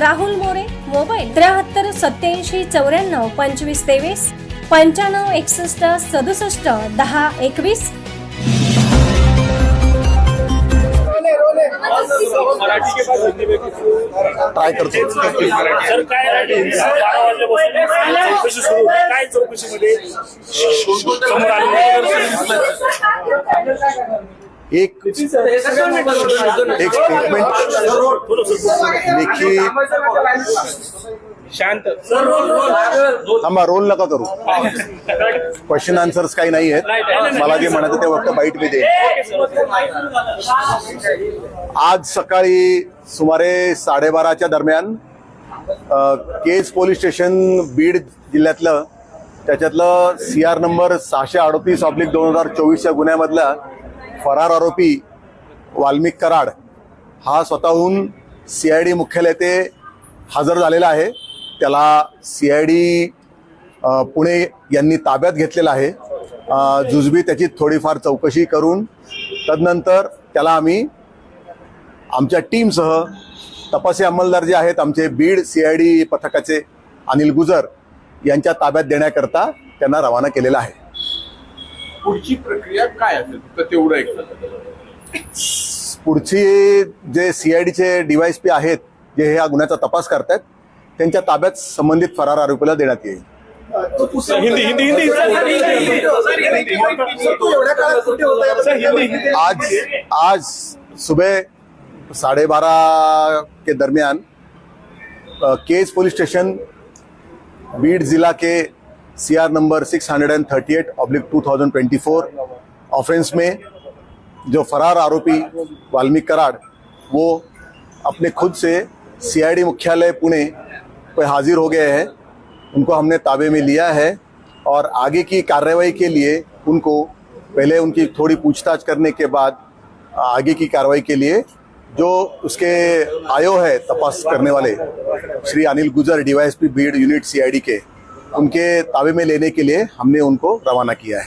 Rahul More mobile त्र्याहत्तर सत्याऐंशी चौऱ्याण्णव पंचवीस तेवीस पंच्याण्णव एकसष्ट सदुसष्ट दहा एकवीस. ट्राय करतो? सर काय बारा वाजल्यापासून चौकशी सुरू होती. काय चौकशीमध्ये? समोर एक एक स्टेटमेंट लेखी शांत. थांबा रोल नका करू. क्वेश्चन आन्सर्स काही नाही आहेत. मला जे म्हणायचं ते फक्त बाईट मी दे. आज सकाळी सुमारे साडेबाराच्या दरम्यान केज पोलीस स्टेशन बीड जिल्ह्यातलं त्याच्यातलं सी आर नंबर सहाशे अडतीस ऑब्लिक दोन हजार चोवीसच्या गुन्ह्यामधला फरार आरोपी वाल्मिक कराड हा स्वतःहून सी आय डी मुख्यालय ते हजर झालेला आहे. त्याला सी आय डी पुणे यांनी ताब्यात घेतलेला आहे. जुजबी त्याची थोडीफार चौकशी करून तदनंतर त्याला आम्ही आमच्या टीमसह तपासी अंमलदार जे आहेत आमचे बीड सी आय डी पथकाचे अनिल गुजर यांच्या ताब्यात देण्याकरता त्यांना रवाना केलेला आहे. पुढची प्रक्रिया काय असेल? तर तेवढं एक. पुढची जे सी आय डीचे डीवायस पी आहेत जे ह्या गुन्ह्याचा तपास करतायत त्यांच्या ताब्यात संबंधित फरार आरोपीला देण्यात येईल. हिंदी हिंदी हिंदी. सर, हिंदी, हिंदी. सर, हिंदी. हिंदी. आज आज सुबह साढ़े बारह के दरमियान केज पुलिस स्टेशन बीड जिला के C R number six hundred and thirty eight oblique two thousand twenty four offence में जो फरार आरोपी वाल्मीकि कराड़, वो अपने खुद से सीआईडी मुख्यालय पुणे पर हाजिर हो गए हैं। उनको हमने ताबे में लिया है और आगे की कार्रवाई के लिए उनको पहले उनकी थोड़ी पूछताछ करने के बाद आगे की कार्रवाई के लिए जो उसके आयो है तपास करने वाले, Shri Anil Gujar DYSP Beed unit CID के। उनके ताबे में लेने के लिए हमने उनको रवाना किया है।